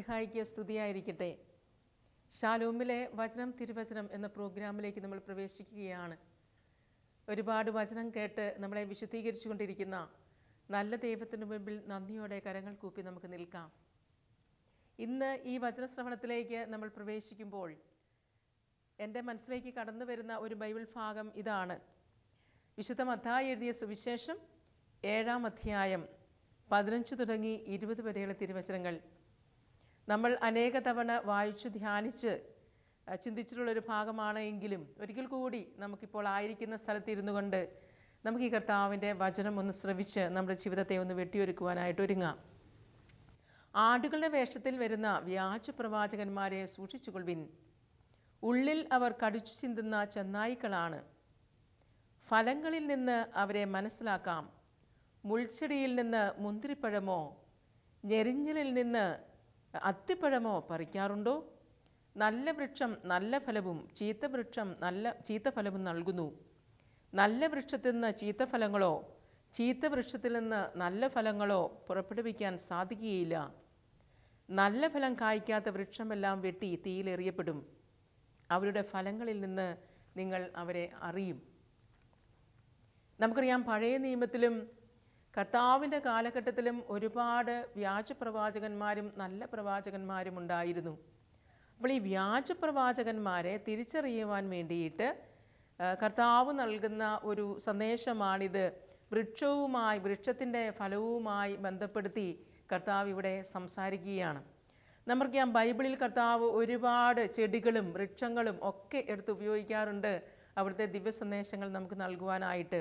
മിശിഹായിക്ക് സ്തുതിയായിരിക്കട്ടെ. ഷാലോമിലെ വചനം തിരുവചനം എന്ന പ്രോഗ്രാമിലേക്ക് നമ്മൾ പ്രവേശിക്കുകയാണ്. ഒരുപാട് വചനം കേട്ട് നമ്മളെ വിശുദ്ധീകരിച്ചു കൊണ്ടിരിക്കുന്ന നല്ല ദൈവത്തിന് മുമ്പിൽ നന്ദിയോടെ കരങ്ങൾ കൂപ്പി നമുക്ക് നിൽക്കാം. ഇന്ന് ഈ വചനശ്രവണത്തിലേക്ക് നമ്മൾ പ്രവേശിക്കുമ്പോൾ എന്റെ മനസ്സിലേക്ക് കടന്നു വരുന്ന ഒരു ബൈബിൾ ഭാഗം ഇതാണ്. വിശുദ്ധ മത്തായി എഴുതിയ സുവിശേഷം ഏഴാം അധ്യായം പതിനഞ്ച് തുടങ്ങി ഇരുപത് വരെയുള്ള തിരുവചനങ്ങൾ. നമ്മൾ അനേക തവണ വായിച്ചു ധ്യാനിച്ച് ചിന്തിച്ചിട്ടുള്ളൊരു ഭാഗമാണ് എങ്കിലും ഒരിക്കൽ കൂടി നമുക്കിപ്പോൾ ആയിരിക്കുന്ന സ്ഥലത്ത് ഇരുന്നു കൊണ്ട് നമുക്ക് ഈ കർത്താവിന്റെ വചനം ഒന്ന് ശ്രവിച്ച് നമ്മുടെ ജീവിതത്തെ ഒന്ന് വെട്ടിയൊരുക്കുവാനായിട്ട് ഒരുങ്ങാം. ആടുകളുടെ വേഷത്തിൽ വരുന്ന വ്യാജ പ്രവാചകന്മാരെ സൂക്ഷിച്ചുകൊള്ളിൻ ഉള്ളിൽ അവർ കടിച്ചു ചിന്തുന്ന ചെന്നായിക്കളാണ്. ഫലങ്ങളിൽ നിന്ന് അവരെ മനസ്സിലാക്കാം. മുൾച്ചെടിയിൽ നിന്ന് മുന്തിരിപ്പഴമോ ഞെരിഞ്ഞലിൽ നിന്ന് അത്തിപ്പഴമോ പറിക്കാറുണ്ടോ? നല്ല വൃക്ഷം നല്ല ഫലവും ചീത്ത വൃക്ഷം നല്ല ചീത്ത ഫലവും നൽകുന്നു. നല്ല വൃക്ഷത്തിൽ നിന്ന് ചീത്ത ഫലങ്ങളോ ചീത്ത വൃക്ഷത്തിൽ നിന്ന് നല്ല ഫലങ്ങളോ പുറപ്പെടുവിക്കാൻ സാധിക്കുകയില്ല. നല്ല ഫലം കായ്ക്കാത്ത വൃക്ഷമെല്ലാം വെട്ടി തീയിലെറിയപ്പെടും അവരുടെ ഫലങ്ങളിൽ നിന്ന് നിങ്ങൾ അവരെ അറിയും. നമുക്കറിയാം പഴയ നിയമത്തിലും കർത്താവിന്റെ കാലഘട്ടത്തിലും ഒരുപാട് വ്യാജ പ്രവാചകന്മാരും നല്ല പ്രവാചകന്മാരും ഉണ്ടായിരുന്നു. അപ്പോൾ ഈ വ്യാജ പ്രവാചകന്മാരെ തിരിച്ചറിയുവാൻ വേണ്ടിയിട്ട് കർത്താവ് നൽകുന്ന ഒരു സന്ദേശമാണിത്. വൃക്ഷവുമായി വൃക്ഷത്തിന്റെ ഫലവുമായി ബന്ധപ്പെടുത്തി കർത്താവ് ഇവിടെ സംസാരിക്കുകയാണ്. നമുക്കറിയാം ബൈബിളിൽ കർത്താവ് ഒരുപാട് ചെടികളും വൃക്ഷങ്ങളും ഒക്കെ എടുത്ത് ഉപയോഗിക്കാറുണ്ട്. അവിടുത്തെ ദിവ്യ സന്ദേശങ്ങൾ നമുക്ക് നൽകുവാനായിട്ട്.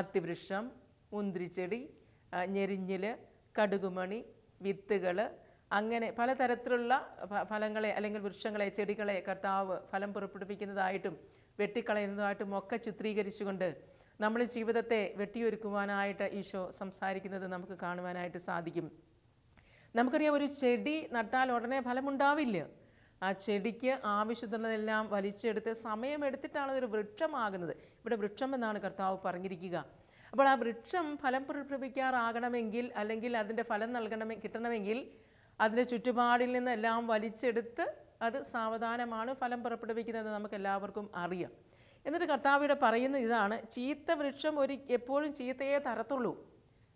അത്തിവൃക്ഷം മുന്തിരിച്ചെടി ഞെരിഞ്ഞിൽ കടുകുമണി വിത്തുകൾ അങ്ങനെ പലതരത്തിലുള്ള ഫലങ്ങളെ അല്ലെങ്കിൽ വൃക്ഷങ്ങളെ ചെടികളെ കർത്താവ് ഫലം പുറപ്പെടുവിക്കുന്നതായിട്ടും വെട്ടിക്കളയുന്നതായിട്ടും ഒക്കെ ചിത്രീകരിച്ചുകൊണ്ട് നമ്മൾ ജീവിതത്തെ വെട്ടിയൊരുക്കുവാനായിട്ട് ഈശോ സംസാരിക്കുന്നത് നമുക്ക് കാണുവാനായിട്ട് സാധിക്കും. നമുക്കറിയാം ഒരു ചെടി നട്ടാൽ ഉടനെ ഫലമുണ്ടാവില്ല. ആ ചെടിക്ക് ആവശ്യത്തിനുള്ളതെല്ലാം വലിച്ചെടുത്ത് സമയമെടുത്തിട്ടാണ് അതൊരു വൃക്ഷമാകുന്നത്. ഇവിടെ വൃക്ഷം എന്നാണ് കർത്താവ് പറഞ്ഞിരിക്കുക. അപ്പോൾ ആ വൃക്ഷം ഫലം പുറപ്പെടുവിക്കാറാകണമെങ്കിൽ അല്ലെങ്കിൽ അതിന്റെ ഫലം നൽകണമെ കിട്ടണമെങ്കിൽ അതിന്റെ ചുറ്റുപാടിൽ നിന്നെല്ലാം വലിച്ചെടുത്ത് അത് സാവധാനമാണ് ഫലം പുറപ്പെടുവിക്കുന്നത് നമുക്ക് എല്ലാവർക്കും അറിയാം. എന്നിട്ട് കർത്താവിടെ പറയുന്ന ഇതാണ് ചീത്ത വൃക്ഷം ഒരു എപ്പോഴും ചീത്തയെ തരത്തുള്ളൂ.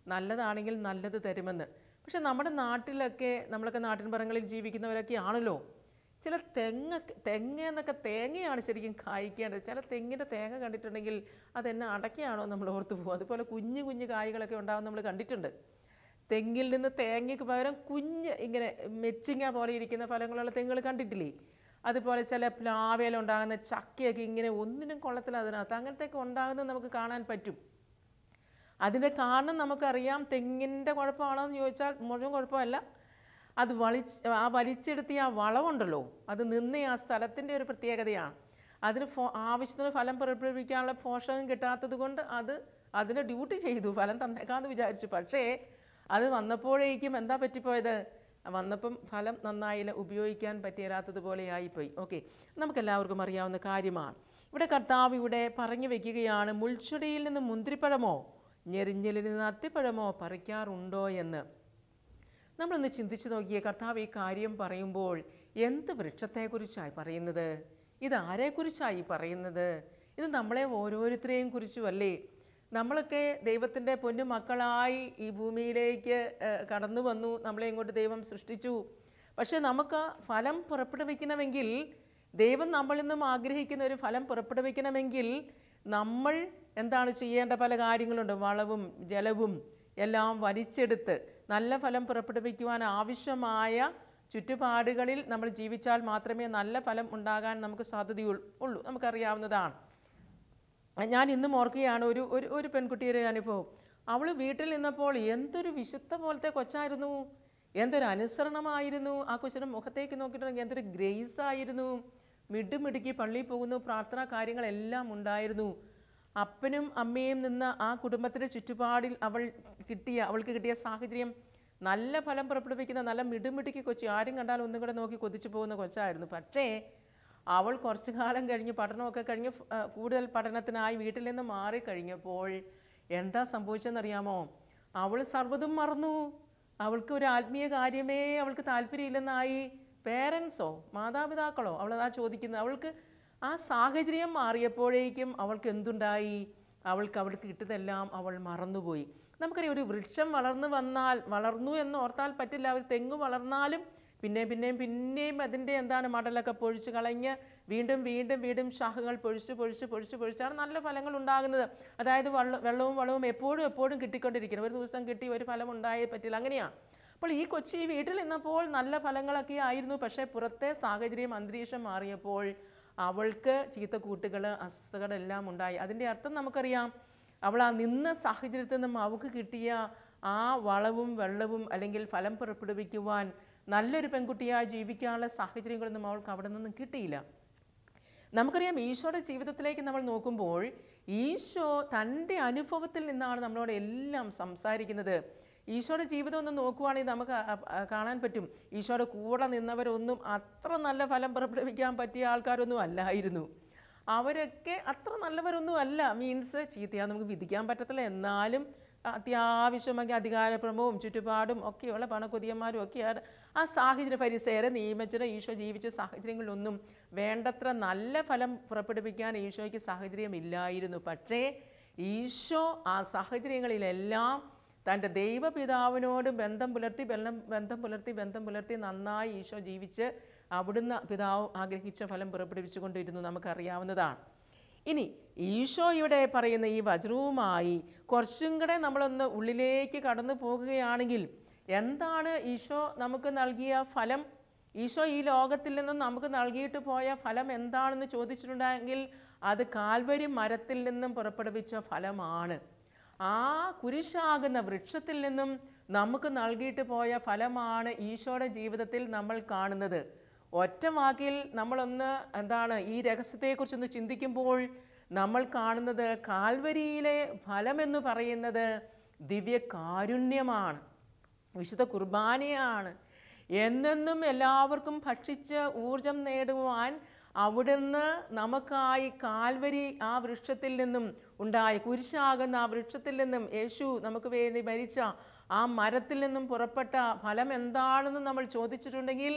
നല്ലതാണെങ്കിൽ നല്ലത് തരുമെന്ന്. പക്ഷെ നമ്മുടെ നാട്ടിലൊക്കെ നമ്മളൊക്കെ നാട്ടിൻപുറങ്ങളിൽ ജീവിക്കുന്നവരൊക്കെ ആണല്ലോ. ചില തെങ്ങ് തെങ്ങ എന്നൊക്കെ തേങ്ങയാണ് ശരിക്കും കായ്ക്കേണ്ടത്. ചില തെങ്ങിന്റെ തേങ്ങ കണ്ടിട്ടുണ്ടെങ്കിൽ അതെന്നെ അടയ്ക്കാണോ നമ്മൾ ഓർത്ത് പോകും. അതുപോലെ കുഞ്ഞു കുഞ്ഞു കായ്കളൊക്കെ ഉണ്ടാവും നമ്മൾ കണ്ടിട്ടുണ്ട്. തെങ്ങിൽ നിന്ന് തേങ്ങയ്ക്ക് പകരം കുഞ്ഞ് ഇങ്ങനെ മെച്ചിങ്ങ പോലെ ഇരിക്കുന്ന ഫലങ്ങളുള്ള തെങ്ങുകൾ കണ്ടിട്ടില്ലേ? അതുപോലെ ചില പ്ലാവേലുണ്ടാകുന്ന ചക്കയൊക്കെ ഇങ്ങനെ ഒന്നിനും കൊള്ളത്തില്ല അതിനകത്ത്. അങ്ങനത്തെയൊക്കെ ഉണ്ടാകുന്നത് നമുക്ക് കാണാൻ പറ്റും. അതിന്റെ കാരണം നമുക്കറിയാം തെങ്ങിന്റെ കുഴപ്പമാണോ എന്ന് ചോദിച്ചാൽ മുഴുവൻ കുഴപ്പമല്ല. അത് വലിച്ച് ആ വലിച്ചെടുത്തിയ ആ വളവുണ്ടല്ലോ അത് നിന്ന ആ സ്ഥലത്തിന്റെ ഒരു പ്രത്യേകതയാണ്. അതിന് ഫോ ആവശ്യത്തിന് ഫലം പുറപ്പെടുവിക്കാനുള്ള പോഷകം കിട്ടാത്തത് കൊണ്ട് അത് അതിന് ഡ്യൂട്ടി ചെയ്തു ഫലം തന്നേക്കാമെന്ന് വിചാരിച്ചു. പക്ഷേ അത് വന്നപ്പോഴേക്കും എന്താ പറ്റിപ്പോയത്? വന്നപ്പം ഫലം നന്നായില്ല ഉപയോഗിക്കാൻ പറ്റിയരാത്തതുപോലെയായിപ്പോയി ഓക്കെ നമുക്കെല്ലാവർക്കും അറിയാവുന്ന കാര്യമാണ്. ഇവിടെ കർത്താവ് ഇവിടെ പറഞ്ഞു വെക്കുകയാണ് മുൾച്ചെടിയിൽ നിന്ന് മുന്തിരിപ്പഴമോ ഞെരിഞ്ഞിലിൽ നിന്ന് അത്തിപ്പഴമോ പറിക്കാറുണ്ടോ എന്ന്. നമ്മളൊന്ന് ചിന്തിച്ചു നോക്കിയ കർത്താവ് ഈ കാര്യം പറയുമ്പോൾ എന്ത് വൃക്ഷത്തെക്കുറിച്ചായി പറയുന്നത്? ഇത് ആരെക്കുറിച്ചായി പറയുന്നത്? ഇത് നമ്മളെ ഓരോരുത്തരെയും കുറിച്ചുമല്ലേ നമ്മളൊക്കെ ദൈവത്തിന്റെ പൊന്നു മക്കളായി ഈ ഭൂമിയിലേക്ക് കടന്നു വന്നു നമ്മളെ ഇങ്ങോട്ട് ദൈവം സൃഷ്ടിച്ചു. പക്ഷേ നമുക്ക് ഫലം പുറപ്പെടുവിക്കണമെങ്കിൽ ദൈവം നമ്മളിൽ നിന്നും ആഗ്രഹിക്കുന്ന ഒരു ഫലം പുറപ്പെടുവിക്കണമെങ്കിൽ നമ്മൾ എന്താണ് ചെയ്യേണ്ട പല കാര്യങ്ങളുണ്ട്. വളവും ജലവും എല്ലാം വലിച്ചെടുത്ത് നല്ല ഫലം പുറപ്പെടുവിക്കുവാൻ ആവശ്യമായ ചുറ്റുപാടുകളിൽ നമ്മൾ ജീവിച്ചാൽ മാത്രമേ നല്ല ഫലം ഉണ്ടാകാൻ നമുക്ക് സാധ്യതയുള്ളൂ നമുക്കറിയാവുന്നതാണ്. ഞാൻ ഇന്നും ഓർക്കുകയാണ് ഒരു ഒരു ഒരു പെൺകുട്ടിയുടെ അനുഭവം. അവൾ വീട്ടിൽ നിന്നപ്പോൾ എന്തൊരു വിശുദ്ധ പോലത്തെ കൊച്ചായിരുന്നു. എന്തൊരു അനുസരണമായിരുന്നു. ആ കൊച്ചിന്റെ മുഖത്തേക്ക് നോക്കിയിട്ടുണ്ടെങ്കിൽ എന്തൊരു ഗ്രേസ് ആയിരുന്നു. മിടുമിടുക്കി പള്ളിയിൽ പോകുന്നു പ്രാർത്ഥനാ കാര്യങ്ങളെല്ലാം ഉണ്ടായിരുന്നു. അപ്പനും അമ്മയും നിന്ന് ആ കുടുംബത്തിന്റെ ചുറ്റുപാടിൽ അവൾ കിട്ടിയ അവൾക്ക് കിട്ടിയ സാഹചര്യം നല്ല ഫലം പുറപ്പെടുവിക്കുന്ന നല്ല മിടുമിടുക്കി കൊച്ചി ആരും കണ്ടാൽ ഒന്നും കൂടെ നോക്കി കൊതിച്ചു പോകുന്ന കൊച്ചായിരുന്നു. പക്ഷേ അവൾ കുറച്ചു കാലം കഴിഞ്ഞ് പഠനമൊക്കെ കഴിഞ്ഞ് കൂടുതൽ പഠനത്തിനായി വീട്ടിൽ നിന്ന് മാറിക്കഴിഞ്ഞപ്പോൾ എന്താ സംഭവിച്ചതെന്നറിയാമോ അവൾ സർവതും മറന്നു. അവൾക്ക് ഒരു ആത്മീയ കാര്യമേ അവൾക്ക് താല്പര്യമില്ലെന്നായി. പേരൻസോ മാതാപിതാക്കളോ അവളതാ ചോദിക്കുന്നത്. അവൾക്ക് ആ സാഹചര്യം മാറിയപ്പോഴേക്കും അവൾക്ക് എന്തുണ്ടായി? അവൾക്ക് അവൾക്ക് കിട്ടുന്നതെല്ലാം അവൾ മറന്നുപോയി. നമുക്കറിയാം ഒരു വൃക്ഷം വളർന്നു വന്നാൽ വളർന്നു എന്ന് ഓർത്താൽ പറ്റില്ല. ഒരു തെങ്ങ് വളർന്നാലും പിന്നെയും പിന്നെയും പിന്നെയും അതിന്റെ എന്താണ് മടലൊക്കെ പൊഴിച്ച് കളഞ്ഞ് വീണ്ടും വീണ്ടും വീണ്ടും ശാഖകൾ പൊഴിച്ച് പൊഴിച്ച് പൊഴിച്ച് പൊഴിച്ചാണ് നല്ല ഫലങ്ങൾ ഉണ്ടാകുന്നത്. അതായത് വെള്ളം വെള്ളവും വളവും എപ്പോഴും എപ്പോഴും കിട്ടിക്കൊണ്ടിരിക്കണം ഒരു ദിവസം കിട്ടി ഒരു ഫലം ഉണ്ടായേ പറ്റില്ല. അങ്ങനെയാണ്. അപ്പോൾ ഈ കൊച്ചി വീട്ടിൽ നിന്നപ്പോൾ നല്ല ഫലങ്ങളൊക്കെ ആയിരുന്നു. പക്ഷേ പുറത്തെ സാഹചര്യം അന്തരീക്ഷം മാറിയപ്പോൾ അവൾക്ക് ചീത്ത കൂട്ടുകൾ അസ്വസ്ഥകളെല്ലാം ഉണ്ടായി. അതിന്റെ അർത്ഥം നമുക്കറിയാം അവൾ ആ നിന്ന സാഹചര്യത്തിൽ നിന്നും അവൾക്ക് കിട്ടിയ ആ വളവും വെള്ളവും അല്ലെങ്കിൽ ഫലം പുറപ്പെടുവിക്കുവാൻ നല്ലൊരു പെൺകുട്ടിയായി ജീവിക്കാനുള്ള സാഹചര്യങ്ങളൊന്നും അവൾക്ക് അവിടെ നിന്നും കിട്ടിയില്ല. നമുക്കറിയാം ഈശോയുടെ ജീവിതത്തിലേക്ക് നമ്മൾ നോക്കുമ്പോൾ ഈശോ തന്റെ അനുഭവത്തിൽ നിന്നാണ് നമ്മളോട് എല്ലാം സംസാരിക്കുന്നത്. ഈശോയുടെ ജീവിതം ഒന്ന് നോക്കുവാണെങ്കിൽ നമുക്ക് കാണാൻ പറ്റും. ഈശോയുടെ കൂടെ നിന്നവരൊന്നും അത്ര നല്ല ഫലം പുറപ്പെടുവിക്കാൻ പറ്റിയ ആൾക്കാരൊന്നും അല്ലായിരുന്നു. അവരൊക്കെ അത്ര നല്ലവരൊന്നും അല്ല. മീൻസ് ചീത്തയാ നമുക്ക് വിധിക്കാൻ പറ്റത്തില്ല. എന്നാലും അത്യാവശ്യമെങ്കിൽ അധികാരപ്രമവും ചുറ്റുപാടും ഒക്കെയുള്ള പണക്കൊതിയന്മാരും ഒക്കെയാണ് ആ സാഹചര്യ പരിസേരെ നിയമിച്ചിട്ട് ഈശോ ജീവിച്ച സാഹചര്യങ്ങളിലൊന്നും വേണ്ടത്ര നല്ല ഫലം പുറപ്പെടുവിക്കാൻ ഈശോയ്ക്ക് സാഹചര്യമില്ലായിരുന്നു. പക്ഷേ ഈശോ ആ സാഹചര്യങ്ങളിലെല്ലാം തന്റെ ദൈവപിതാവിനോട് ബന്ധം പുലർത്തി ബന്ധം ബന്ധം പുലർത്തി ബന്ധം പുലർത്തി നന്നായി ഈശോ ജീവിച്ച് അവിടുന്ന് പിതാവ് ആഗ്രഹിച്ച ഫലം പുറപ്പെടുവിച്ചുകൊണ്ടിരുന്നു നമുക്കറിയാവുന്നതാണ്. ഇനി ഈശോ ഇവിടെ പറയുന്ന ഈ വജ്രവുമായി കുറച്ചും കൂടെ നമ്മളൊന്ന് ഉള്ളിലേക്ക് കടന്നു പോകുകയാണെങ്കിൽ എന്താണ് ഈശോ നമുക്ക് നൽകിയ ഫലം? ഈശോ ഈ ലോകത്തിൽ നിന്നും നമുക്ക് നൽകിയിട്ട് പോയ ഫലം എന്താണെന്ന് ചോദിച്ചിട്ടുണ്ടെങ്കിൽ അത് കാൽവരി മരത്തിൽ നിന്നും പുറപ്പെടുവിച്ച ഫലമാണ്. ആ കുരിശാകുന്ന വൃക്ഷത്തിൽ നിന്നും നമുക്ക് നൽകിയിട്ട് പോയ ഫലമാണ് ഈശോയുടെ ജീവിതത്തിൽ നമ്മൾ കാണുന്നത്. ഒറ്റ വാക്കിൽ നമ്മളൊന്ന് എന്താണ് ഈ രഹസ്യത്തെക്കുറിച്ചൊന്ന് ചിന്തിക്കുമ്പോൾ നമ്മൾ കാണുന്നത് കാൽവരിയിലെ ഫലമെന്ന് പറയുന്നത് ദിവ്യ കാരുണ്യമാണ് വിശുദ്ധ കുർബാനയാണ്. എന്നെന്നും എല്ലാവർക്കും ഭക്ഷിച്ച് ഊർജം നേടുവാൻ അവിടുന്ന് നമുക്കായി കാൽവരി ആ വൃക്ഷത്തിൽ നിന്നും ഉണ്ടായി കുരിശാകുന്ന ആ വൃക്ഷത്തിൽ നിന്നും യേശു നമുക്ക് വേണ്ടി മരിച്ച ആ മരത്തിൽ നിന്നും പുറപ്പെട്ട ഫലം എന്താണെന്ന് നമ്മൾ ചോദിച്ചിട്ടുണ്ടെങ്കിൽ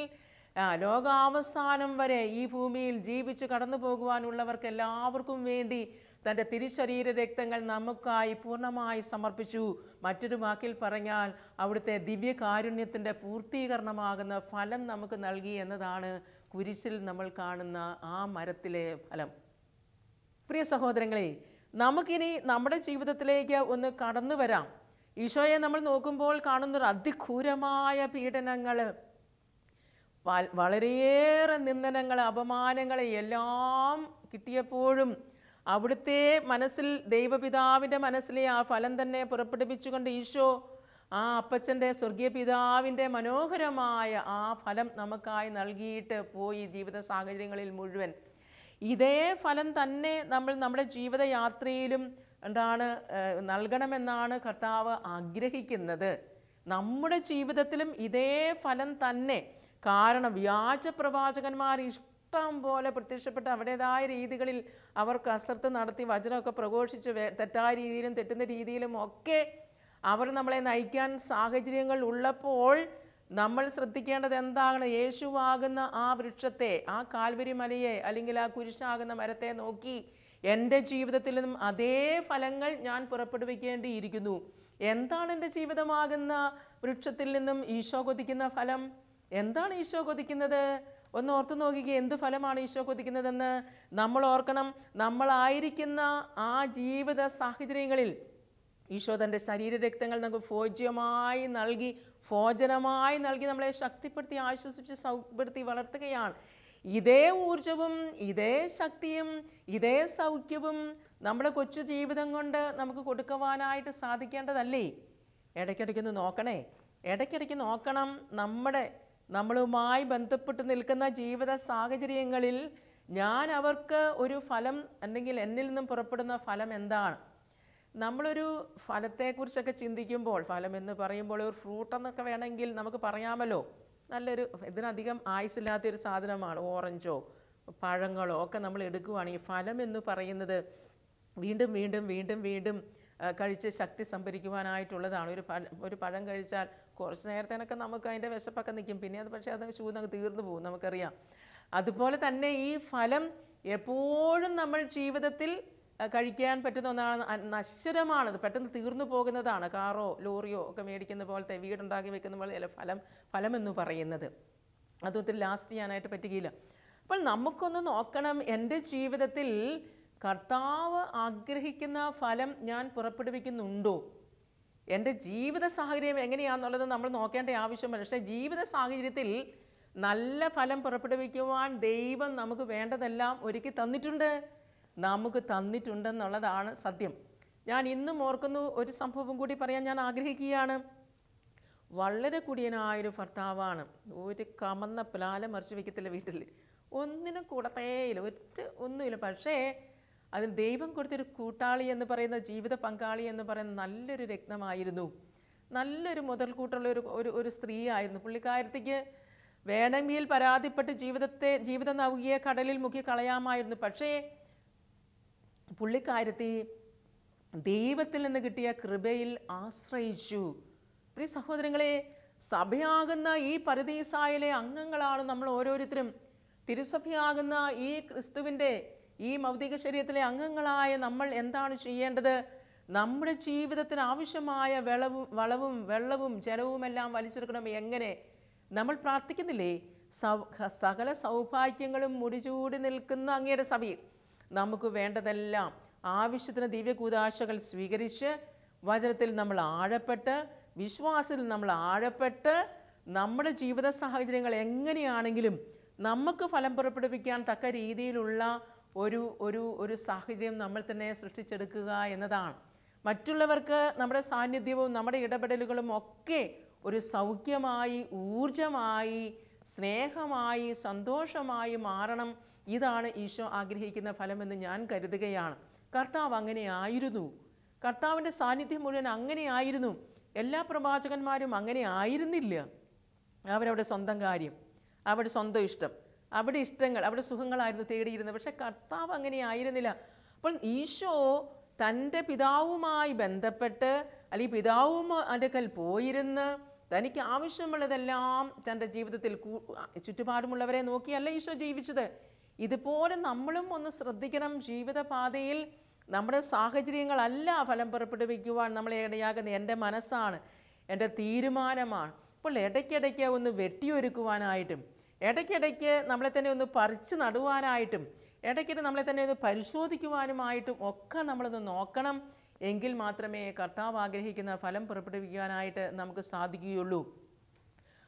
ലോകാവസാനം വരെ ഈ ഭൂമിയിൽ ജീവിച്ച് കടന്നു പോകുവാനുള്ളവർക്ക് എല്ലാവർക്കും വേണ്ടി തന്റെ തിരിശരീര രക്തങ്ങൾ നമുക്കായി പൂർണമായി സമർപ്പിച്ചു. മറ്റൊരു വാക്കിൽ പറഞ്ഞാൽ അവിടുത്തെ ദിവ്യകാരുണ്യത്തിന്റെ പൂർത്തീകരണമാകുന്ന ഫലം നമുക്ക് നൽകി എന്നതാണ് കുരിശിൽ നമ്മൾ കാണുന്ന ആ മരത്തിലെ ഫലം. പ്രിയ സഹോദരങ്ങളെ നമുക്കിനി നമ്മുടെ ജീവിതത്തിലേക്ക് ഒന്ന് കടന്നു വരാം. ഈശോയെ നമ്മൾ നോക്കുമ്പോൾ കാണുന്നൊരു അതിക്രൂരമായ പീഡനങ്ങൾ വളരെയേറെ നിന്ദനങ്ങൾ അപമാനങ്ങൾ എല്ലാം കിട്ടിയപ്പോഴും അവിടുത്തെ മനസ്സിൽ ദൈവപിതാവിന്റെ മനസ്സിലെ ആ ഫലം തന്നെ പുറപ്പെടുവിച്ചുകൊണ്ട് ഈശോ ആ അപ്പച്ചന്റെ സ്വർഗീയ പിതാവിന്റെ മനോഹരമായ ആ ഫലം നമുക്കായി നൽകിയിട്ട് പോയി ജീവിത സാഹചര്യങ്ങളിൽ മുഴുവൻ. ഇതേ ഫലം തന്നെ നമ്മൾ നമ്മുടെ ജീവിതയാത്രയിലും എന്താണ് നൽകണമെന്നാണ് കർത്താവ് ആഗ്രഹിക്കുന്നത്. നമ്മുടെ ജീവിതത്തിലും ഇതേ ഫലം തന്നെ. കാരണം വ്യാജ പ്രവാചകന്മാർ ഇഷ്ടം പോലെ പ്രത്യക്ഷപ്പെട്ട് അവരുടേതായ രീതികളിൽ അവർക്ക് അശ്രദ്ധ നടത്തി വചനമൊക്കെ പ്രഘോഷിച്ച് തെറ്റായ രീതിയിലും തെറ്റുന്ന രീതിയിലും ഒക്കെ അവർ നമ്മളെ നയിക്കാൻ സാഹചര്യങ്ങൾ ഉള്ളപ്പോൾ നമ്മൾ ശ്രദ്ധിക്കേണ്ടത് എന്താണ്? യേശുവാകുന്ന ആ വൃക്ഷത്തെ ആ കാൽവരി മലയെ അല്ലെങ്കിൽ ആ കുരിശാകുന്ന മരത്തെ നോക്കി എന്റെ ജീവിതത്തിൽ നിന്നും അതേ ഫലങ്ങൾ ഞാൻ പുറപ്പെടുവിക്കേണ്ടിയിരിക്കുന്നു. എന്താണ് എന്റെ ജീവിതമാകുന്ന വൃക്ഷത്തിൽ നിന്നും ഈശോ കൊതിക്കുന്ന ഫലം? എന്താണ് ഈശോ കൊതിക്കുന്നത്? ഒന്ന് ഓർത്തു നോക്കിക്കുക എന്ത് ഫലമാണ് ഈശോ കൊതിക്കുന്നതെന്ന്? നമ്മൾ ഓർക്കണം നമ്മളായിരിക്കുന്ന ആ ജീവിത സാഹചര്യങ്ങളിൽ ഈശോ തന്റെ ശരീരരക്തങ്ങൾ നമുക്ക് ഭോജ്യമായി നൽകി ഭോജനമായി നൽകി നമ്മളെ ശക്തിപ്പെടുത്തി ആശ്വസിപ്പിച്ച് സൗഖ്യപ്പെടുത്തി വളർത്തുകയാണ്. ഇതേ ഊർജവും ഇതേ ശക്തിയും ഇതേ സൗഖ്യവും നമ്മുടെ കൊച്ചു ജീവിതം കൊണ്ട് നമുക്ക് കൊടുക്കുവാനായിട്ട് സാധിക്കേണ്ടതല്ലേ? ഇടയ്ക്കിടയ്ക്കൊന്ന് നോക്കണേ. ഇടയ്ക്കിടയ്ക്ക് നോക്കണം നമ്മുടെ നമ്മളുമായി ബന്ധപ്പെട്ട് നിൽക്കുന്ന ജീവിത സാഹചര്യങ്ങളിൽ ഞാൻ അവർക്ക് ഒരു ഫലം അല്ലെങ്കിൽ എന്നിൽ നിന്നും പുറപ്പെടുന്ന ഫലം എന്താണ്? നമ്മളൊരു ഫലത്തെക്കുറിച്ചൊക്കെ ചിന്തിക്കുമ്പോൾ ഫലം എന്ന് പറയുമ്പോൾ ഒരു ഫ്രൂട്ട് എന്നൊക്കെ വേണമെങ്കിൽ നമുക്ക് പറയാമല്ലോ. നല്ലൊരു ഇതിനധികം ആയുസില്ലാത്തൊരു സാധനമാണ് ഓറഞ്ചോ പഴങ്ങളോ ഒക്കെ നമ്മൾ എടുക്കുവാണെങ്കിൽ ഫലം എന്ന് പറയുന്നത് വീണ്ടും വീണ്ടും വീണ്ടും വീണ്ടും കഴിച്ച് ശക്തി സംഭരിക്കുവാനായിട്ടുള്ളതാണ്. ഒരു പഴം ഒരു പഴം കഴിച്ചാൽ കുറച്ച് നേരത്തേനൊക്കെ നമുക്ക് അതിന്റെ വിശപ്പൊക്കെ നിൽക്കും. പിന്നെ അത് പക്ഷേ അത് ചൂന്നങ്ങ് തീർന്നു പോകും നമുക്കറിയാം. അതുപോലെ തന്നെ ഈ ഫലം എപ്പോഴും നമ്മൾ ജീവിതത്തിൽ കഴിക്കാൻ പറ്റുന്ന ഒന്നാണ് നശ്വരമാണത്. പെട്ടെന്ന് തീർന്നു പോകുന്നതാണ് കാറോ ലോറിയോ ഒക്കെ മേടിക്കുന്ന പോലത്തെ വീടുണ്ടാക്കി വെക്കുന്ന പോലെ ഫലം ഫലം എന്ന് പറയുന്നത്. അത് ഒത്തിരി ലാസ്റ്റ് ചെയ്യാനായിട്ട് പറ്റുകയില്ല. അപ്പോൾ നമുക്കൊന്ന് നോക്കണം എന്റെ ജീവിതത്തിൽ കർത്താവ് ആഗ്രഹിക്കുന്ന ഫലം ഞാൻ പുറപ്പെടുവിക്കുന്നുണ്ടോ? എന്റെ ജീവിത സാഹചര്യം എങ്ങനെയാണെന്നുള്ളത് നമ്മൾ നോക്കേണ്ട ആവശ്യമില്ല. പക്ഷേ ജീവിത സാഹചര്യത്തിൽ നല്ല ഫലം പുറപ്പെടുവിക്കുവാൻ ദൈവം നമുക്ക് വേണ്ടതെല്ലാം ഒരുക്കി തന്നിട്ടുണ്ട്. നമുക്ക് തന്നിട്ടുണ്ടെന്നുള്ളതാണ് സത്യം. ഞാൻ ഇന്നും ഓർക്കുന്നു ഒരു സംഭവം കൂടി പറയാൻ ഞാൻ ആഗ്രഹിക്കുകയാണ്. വളരെ കുടിയനായൊരു ഭർത്താവാണ്. ഒരു കമന്ന പ്ലാല മറിച്ച് വയ്ക്കത്തില്ല വീട്ടിൽ ഒന്നിനും കൂടത്തേയില്ല. ഒറ്റ ഒന്നുമില്ല. പക്ഷേ അതിന് ദൈവം കൊടുത്തൊരു കൂട്ടാളി എന്ന് പറയുന്ന ജീവിത പങ്കാളി എന്ന് പറയുന്ന നല്ലൊരു രക്തമായിരുന്നു നല്ലൊരു മുതൽക്കൂട്ടുള്ള ഒരു ഒരു ഒരു സ്ത്രീ ആയിരുന്നു പുള്ളിക്കാരത്തേക്ക് വേണമെങ്കിൽ പരാതിപ്പെട്ട് ജീവിതത്തെ ജീവിതം നൽകിയ കടലിൽ മുക്കി കളയാമായിരുന്നു. പക്ഷേ പുള്ളിക്കാരത്തി ദൈവത്തിൽ നിന്ന് കിട്ടിയ കൃപയിൽ ആശ്രയിച്ചു. പ്രിയ സഹോദരങ്ങളെ സഭയാകുന്ന ഈ പരദീസായിലെ അംഗങ്ങളാണ് നമ്മൾ ഓരോരുത്തരും. തിരുസഭയാകുന്ന ഈ ക്രിസ്തുവിന്റെ ഈ മൗതിക ശരീരത്തിലെ അംഗങ്ങളായ നമ്മൾ എന്താണ് ചെയ്യേണ്ടത്? നമ്മുടെ ജീവിതത്തിന് ആവശ്യമായ വെളവും വളവും വെള്ളവും ജലവുമെല്ലാം വലിച്ചെടുക്കണം. എങ്ങനെ? നമ്മൾ പ്രാർത്ഥിക്കുന്നില്ലേ? സകല സൗഭാഗ്യങ്ങളും മുടിചൂടി നിൽക്കുന്ന അങ്ങയുടെ സഭയിൽ. നമുക്ക് വേണ്ടതെല്ലാം ആവശ്യത്തിന് ദിവ്യകൂതാശകൾ സ്വീകരിച്ച് വചനത്തിൽ നമ്മൾ ആഴപ്പെട്ട് വിശ്വാസത്തിൽ നമ്മൾ ആഴപ്പെട്ട് നമ്മുടെ ജീവിത സാഹചര്യങ്ങൾ എങ്ങനെയാണെങ്കിലും നമുക്ക് ഫലം പുറപ്പെടുവിക്കാൻ തക്ക രീതിയിലുള്ള ഒരു ഒരു ഒരു സാഹചര്യം നമ്മൾ തന്നെ സൃഷ്ടിച്ചെടുക്കുക എന്നതാണ്. മറ്റുള്ളവർക്ക് നമ്മുടെ സാന്നിധ്യവും നമ്മുടെ ഇടപെടലുകളും ഒക്കെ ഒരു സൗഖ്യമായി ഊർജമായി സ്നേഹമായി സന്തോഷമായി മാറണം ഇതാണ് ഈശോ ആഗ്രഹിക്കുന്ന ഫലമെന്ന് ഞാൻ കരുതുകയാണ്. കർത്താവ് അങ്ങനെ ആയിരുന്നു. കർത്താവിന്റെ സാന്നിധ്യം മുഴുവൻ അങ്ങനെയായിരുന്നു എല്ലാ പ്രവാചകന്മാരും അങ്ങനെ ആയിരുന്നില്ല. അവരവിടെ സ്വന്തം കാര്യം അവിടെ സ്വന്തം ഇഷ്ടം അവിടെ ഇഷ്ടങ്ങൾ അവിടെ സുഖങ്ങളായിരുന്നു തേടിയിരുന്നത്. പക്ഷേ കർത്താവ് അങ്ങനെ ആയിരുന്നില്ല. അപ്പോൾ ഈശോ തന്റെ പിതാവുമായി ബന്ധപ്പെട്ട് അല്ലെങ്കിൽ പിതാവും അടുക്കൽ പോയിരുന്ന് തനിക്ക് ആവശ്യമുള്ളതെല്ലാം തന്റെ ജീവിതത്തിൽ ചുറ്റുപാടുമുള്ളവരെ നോക്കിയല്ല ഈശോ ജീവിച്ചത്. ഇതുപോലെ നമ്മളും ഒന്ന് ശ്രദ്ധിക്കണം. ജീവിതപാതയിൽ നമ്മുടെ സാഹചര്യങ്ങളല്ല ഫലം പുറപ്പെടുവിക്കുവാൻ നമ്മൾ ഇടയാകുന്നത് എന്റെ മനസ്സാണ് എന്റെ തീരുമാനമാണ്. അപ്പോൾ ഇടയ്ക്കിടയ്ക്ക് ഒന്ന് വെട്ടിയൊരുക്കുവാനായിട്ടും ഇടയ്ക്കിടയ്ക്ക് നമ്മളെ തന്നെ ഒന്ന് പറിച്ചു നടുവാനായിട്ടും ഇടയ്ക്കിടെ നമ്മളെ തന്നെ ഒന്ന് പരിശോധിക്കുവാനുമായിട്ടും ഒക്കെ നമ്മളൊന്ന് നോക്കണം. എങ്കിൽ മാത്രമേ കർത്താവ് ആഗ്രഹിക്കുന്ന ഫലം പുറപ്പെടുവിക്കുവാനായിട്ട് നമുക്ക് സാധിക്കുകയുള്ളൂ.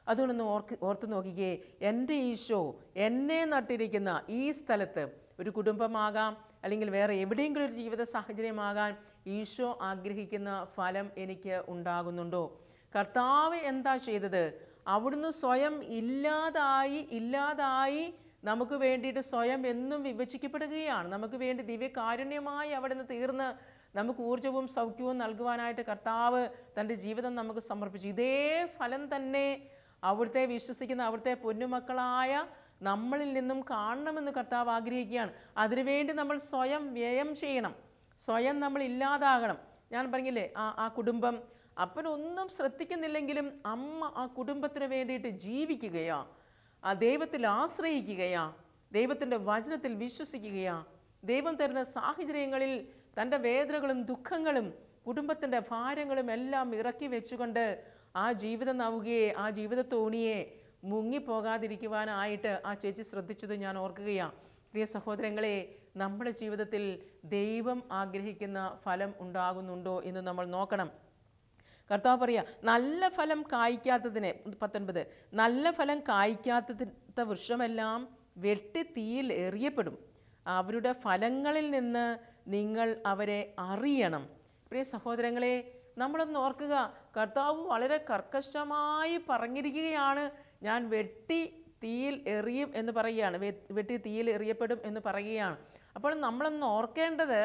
അതുകൊണ്ടൊന്ന് ഓർക്ക് ഓർത്ത് നോക്കിക്കേ. എന്റെ ഈശോ എന്നെ നട്ടിരിക്കുന്ന ഈ സ്ഥലത്ത് ഒരു കുടുംബമാകാം അല്ലെങ്കിൽ വേറെ എവിടെയെങ്കിലും ഒരു ജീവിത സാഹചര്യമാകാൻ ഈശോ ആഗ്രഹിക്കുന്ന ഫലം എനിക്ക് ഉണ്ടാകുന്നുണ്ടോ? കർത്താവ് എന്താ ചെയ്തത്? അവിടുന്ന് സ്വയം ഇല്ലാതായി ഇല്ലാതായി നമുക്ക് വേണ്ടിയിട്ട് സ്വയം എന്നും വിഭജിക്കപ്പെടുകയാണ്. നമുക്ക് വേണ്ടി ദിവ്യകാരുണ്യമായി അവിടുന്ന് തീർന്ന് നമുക്ക് ഊർജവും സൗഖ്യവും നൽകുവാനായിട്ട് കർത്താവ് തന്റെ ജീവിതം നമുക്ക് സമർപ്പിച്ചു. ഇതേ ഫലം തന്നെ അവിടുത്തെ വിശ്വസിക്കുന്ന അവിടുത്തെ പൊന്നുമക്കളായ നമ്മളിൽ നിന്നും കാണണമെന്ന് കർത്താവ് ആഗ്രഹിക്കുകയാണ്. അതിനുവേണ്ടി നമ്മൾ സ്വയം വ്യയം ചെയ്യണം. സ്വയം നമ്മൾ ഇല്ലാതാകണം. ഞാൻ പറഞ്ഞില്ലേ ആ ആ കുടുംബം അപ്പനൊന്നും ശ്രദ്ധിക്കുന്നില്ലെങ്കിലും അമ്മ ആ കുടുംബത്തിന് വേണ്ടിയിട്ട് ജീവിക്കുകയാ. ആ ദൈവത്തിൽ ആശ്രയിക്കുകയാ. ദൈവത്തിന്റെ വചനത്തിൽ വിശ്വസിക്കുകയാ. ദൈവം തരുന്ന സാഹചര്യങ്ങളിൽ തന്റെ വേദനകളും ദുഃഖങ്ങളും കുടുംബത്തിന്റെ ഭാരങ്ങളും എല്ലാം ഇറക്കി വെച്ചുകൊണ്ട് ആ ജീവിത നൗകയെ ആ ജീവിത തോണിയെ മുങ്ങിപ്പോകാതിരിക്കുവാനായിട്ട് ആ ചേച്ചി ശ്രദ്ധിച്ചത് ഞാൻ ഓർക്കുകയാണ് പ്രിയ സഹോദരങ്ങളെ നമ്മുടെ ജീവിതത്തിൽ ദൈവം ആഗ്രഹിക്കുന്ന ഫലം ഉണ്ടാകുന്നുണ്ടോ എന്ന് നമ്മൾ നോക്കണം. കർത്താവ് പറയുക നല്ല ഫലം കായ്ക്കാത്തതിനെ പത്തൊൻപത് നല്ല ഫലം കായ്ക്കാത്ത വൃക്ഷമെല്ലാം വെട്ടി തീയിൽ എറിയപ്പെടും. അവരുടെ ഫലങ്ങളിൽ നിന്ന് നിങ്ങൾ അവരെ അറിയണം. പ്രിയ സഹോദരങ്ങളെ നമ്മളൊന്ന് ഓർക്കുക കർത്താവ് വളരെ കർക്കശമായി പറഞ്ഞിരിക്കുകയാണ്. ഞാൻ വെട്ടി തീയിൽ എറിയും എന്ന് പറയുകയാണ്. വെട്ടി തീയിൽ എറിയപ്പെടും എന്ന് പറയുകയാണ്. അപ്പോൾ നമ്മളൊന്ന് ഓർക്കേണ്ടത്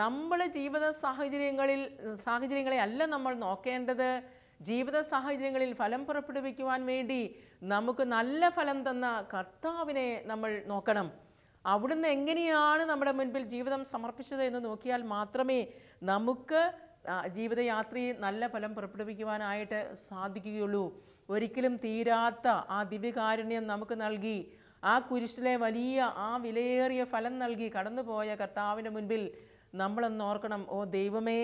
നമ്മുടെ ജീവിത സാഹചര്യങ്ങളിൽ സാഹചര്യങ്ങളെ അല്ല നമ്മൾ നോക്കേണ്ടത്. ജീവിത സാഹചര്യങ്ങളിൽ ഫലം പുറപ്പെടുവിക്കുവാൻ വേണ്ടി നമുക്ക് നല്ല ഫലം തന്ന കർത്താവിനെ നമ്മൾ നോക്കണം. അവിടുന്ന് എങ്ങനെയാണ് നമ്മുടെ മുൻപിൽ ജീവിതം സമർപ്പിച്ചത് എന്ന് നോക്കിയാൽ മാത്രമേ നമുക്ക് ജീവിതയാത്രയിൽ നല്ല ഫലം പുറപ്പെടുവിക്കുവാനായിട്ട് സാധിക്കുകയുള്ളൂ. ഒരിക്കലും തീരാത്ത ആ ദിവ്യകാരുണ്യം നമുക്ക് നൽകി ആ കുരിശിലെ വലിയ ആ വിലയേറിയ ഫലം നൽകി കടന്നുപോയ കർത്താവിന്റെ മുൻപിൽ നമ്മളൊന്ന് ഓർക്കണം ഓ ദൈവമേ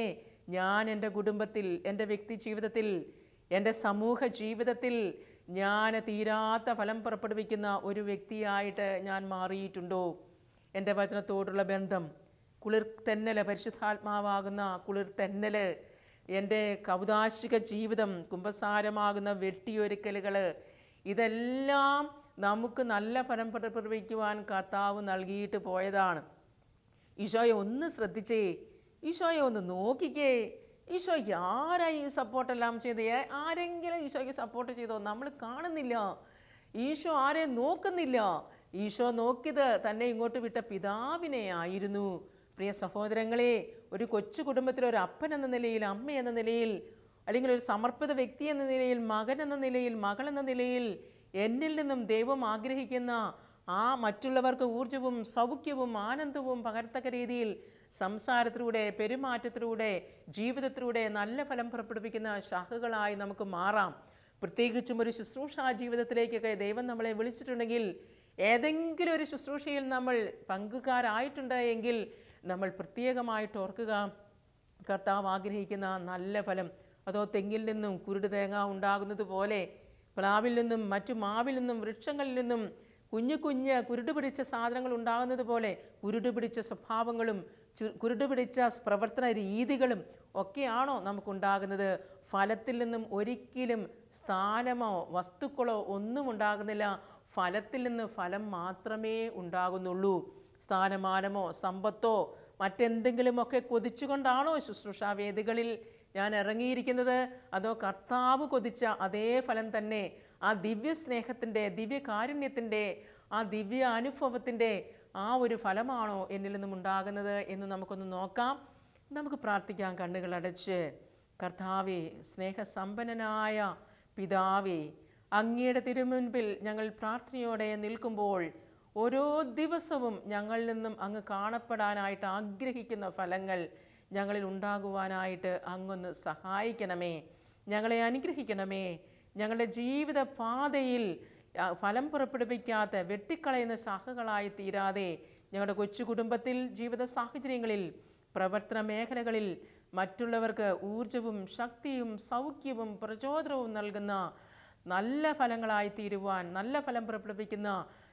ഞാൻ എന്റെ കുടുംബത്തിൽ എന്റെ വ്യക്തി ജീവിതത്തിൽ എന്റെ സമൂഹ ജീവിതത്തിൽ ഞാൻ തീരാത്ത ഫലം പുറപ്പെടുവിക്കുന്ന ഒരു വ്യക്തിയായിട്ട് ഞാൻ മാറിയിട്ടുണ്ടോ? എന്റെ വചനത്തോടുള്ള ബന്ധം കുളിർ തെന്നൽ പരിശുദ്ധാത്മാവാകുന്ന കുളിർ തെന്നൽ എന്റെ കൗതാശിക ജീവിതം കുംഭസാരമാകുന്ന വെട്ടിയൊരുക്കലുകൾ ഇതെല്ലാം നമുക്ക് നല്ല ഫലം പ്രവഹിക്കുവാൻ കർത്താവ് നൽകിയിട്ട് പോയതാണ്. ഈശോയെ ഒന്ന് ശ്രദ്ധിച്ചേ ഈശോയെ ഒന്ന് നോക്കിക്കേ ഈശോയ്ക്ക് ആരായി ഈ സപ്പോർട്ടെല്ലാം ചെയ്ത്? ആരെങ്കിലും ഈശോയ്ക്ക് സപ്പോർട്ട് ചെയ്തോ? നമ്മൾ കാണുന്നില്ല. ഈശോ ആരെ നോക്കുന്നില്ല? ഈശോ നോക്കിയത് തന്നെ ഇങ്ങോട്ട് വിട്ട പിതാവിനെ ആയിരുന്നു പ്രിയ സഹോദരങ്ങളെ ഒരു കൊച്ചു കുടുംബത്തിലെ ഒരു അപ്പൻ എന്ന നിലയിൽ അമ്മ എന്ന നിലയിൽ അല്ലെങ്കിൽ ഒരു സമർപ്പിത വ്യക്തി എന്ന നിലയിൽ മകൻ എന്ന നിലയിൽ മകൾ എന്ന നിലയിൽ എന്നിൽ നിന്നും ദൈവം ആഗ്രഹിക്കുന്ന ആ മറ്റുള്ളവർക്ക് ഊർജവും സൗഖ്യവും ആനന്ദവും പകർത്തക്ക രീതിയിൽ സംസാരത്തിലൂടെ പെരുമാറ്റത്തിലൂടെ ജീവിതത്തിലൂടെ നല്ല ഫലം പുറപ്പെടുവിക്കുന്ന ശാഖകളായി നമുക്ക് മാറാം. പ്രത്യേകിച്ചും ഒരു ശുശ്രൂഷാ ജീവിതത്തിലേക്കൊക്കെ ദൈവം നമ്മളെ വിളിച്ചിട്ടുണ്ടെങ്കിൽ ഏതെങ്കിലും ഒരു ശുശ്രൂഷയിൽ നമ്മൾ പങ്കുകാരായിട്ടുണ്ട് എങ്കിൽ നമ്മൾ പ്രത്യേകമായിട്ട് ഓർക്കുക. കർത്താവ് ആഗ്രഹിക്കുന്ന നല്ല ഫലം. അതോ തെങ്ങിൽ നിന്നും കുരുട് തേങ്ങ ഉണ്ടാകുന്നത് പോലെ പ്ലാവിൽ നിന്നും മറ്റു മാവിൽ നിന്നും വൃക്ഷങ്ങളിൽ നിന്നും കുഞ്ഞു കുഞ്ഞ് കുരുട് പിടിച്ച സാധനങ്ങൾ ഉണ്ടാകുന്നത് പോലെ കുരുട് പിടിച്ച സ്വഭാവങ്ങളും കുരുട് പിടിച്ച പ്രവർത്തന രീതികളും ഒക്കെയാണോ നമുക്കുണ്ടാകുന്നത്. ഫലത്തിൽ നിന്നും ഒരിക്കലും സ്ഥാനമോ വസ്തുക്കളോ ഒന്നും ഉണ്ടാകുന്നില്ല. ഫലത്തിൽ നിന്ന് ഫലം മാത്രമേ ഉണ്ടാകുന്നുള്ളൂ. സ്ഥാനമാനമോ സമ്പത്തോ മറ്റെന്തെങ്കിലുമൊക്കെ കൊതിച്ചുകൊണ്ടാണോ ശുശ്രൂഷാ വേദികളിൽ ഞാൻ ഇറങ്ങിയിരിക്കുന്നത്? അതോ കർത്താവ് കൊതിച്ച അതേ ഫലം തന്നെ ആ ദിവ്യ സ്നേഹത്തിന്റെ ദിവ്യ കാരുണ്യത്തിന്റെ ആ ദിവ്യ അനുഭവത്തിന്റെ ആ ഒരു ഫലമാണോ എന്നിൽ നിന്നും ഉണ്ടാകുന്നത് എന്ന് നമുക്കൊന്ന് നോക്കാം. നമുക്ക് പ്രാർത്ഥിക്കാം കണ്ണുകളടച്ച് കർത്താവെ സ്നേഹസമ്പന്നനായ പിതാവേ അങ്ങയുടെ തിരുമുൻപിൽ ഞങ്ങൾ പ്രാർത്ഥനയോടെ നിൽക്കുമ്പോൾ ഓരോ ദിവസവും ഞങ്ങളിൽ നിന്നും അങ്ങ് കാണപ്പെടാനായിട്ട് ആഗ്രഹിക്കുന്ന ഫലങ്ങൾ ഞങ്ങളിൽ ഉണ്ടാകുവാനായിട്ട് അങ്ങൊന്ന് സഹായിക്കണമേ. ഞങ്ങളെ അനുഗ്രഹിക്കണമേ. ഞങ്ങളുടെ ജീവിത പാതയിൽ ഫലം പുറപ്പെടുവിക്കാത്ത വെട്ടിക്കളയുന്ന ശാഖകളായി തീരാതെ ഞങ്ങളുടെ കൊച്ചു കുടുംബത്തിൽ ജീവിത സാഹചര്യങ്ങളിൽ പ്രവർത്തന മേഖലകളിൽ മറ്റുള്ളവർക്ക് ഊർജവും ശക്തിയും സൗഖ്യവും പ്രചോദനവും നൽകുന്ന നല്ല ഫലങ്ങളായി തീരുവാൻ നല്ല ഫലം പുറപ്പെടുവിക്കുന്ന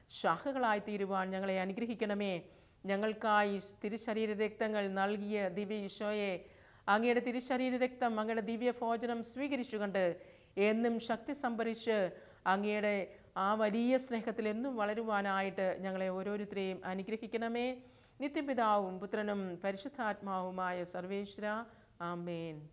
ശാഖകളായി തീരുവാൻ ഞങ്ങളെ അനുഗ്രഹിക്കണമേ. ഞങ്ങൾക്കായി തിരുശരീര രക്തങ്ങൾ നൽകിയ ദിവ്യ ഈശോയെ അങ്ങയുടെ തിരുശരീര രക്തം അങ്ങയുടെ ദിവ്യ ഭോജനം സ്വീകരിച്ചുകൊണ്ട് എന്നും ശക്തി സംഭരിച്ച് അങ്ങയുടെ ആ വലിയ സ്നേഹത്തിൽ എന്നും വളരുവാനായിട്ട് ഞങ്ങളെ ഓരോരുത്തരെയും അനുഗ്രഹിക്കണമേ. നിത്യപിതാവും പുത്രനും പരിശുദ്ധാത്മാവുമായ സർവേശ്വര. ആമേൻ.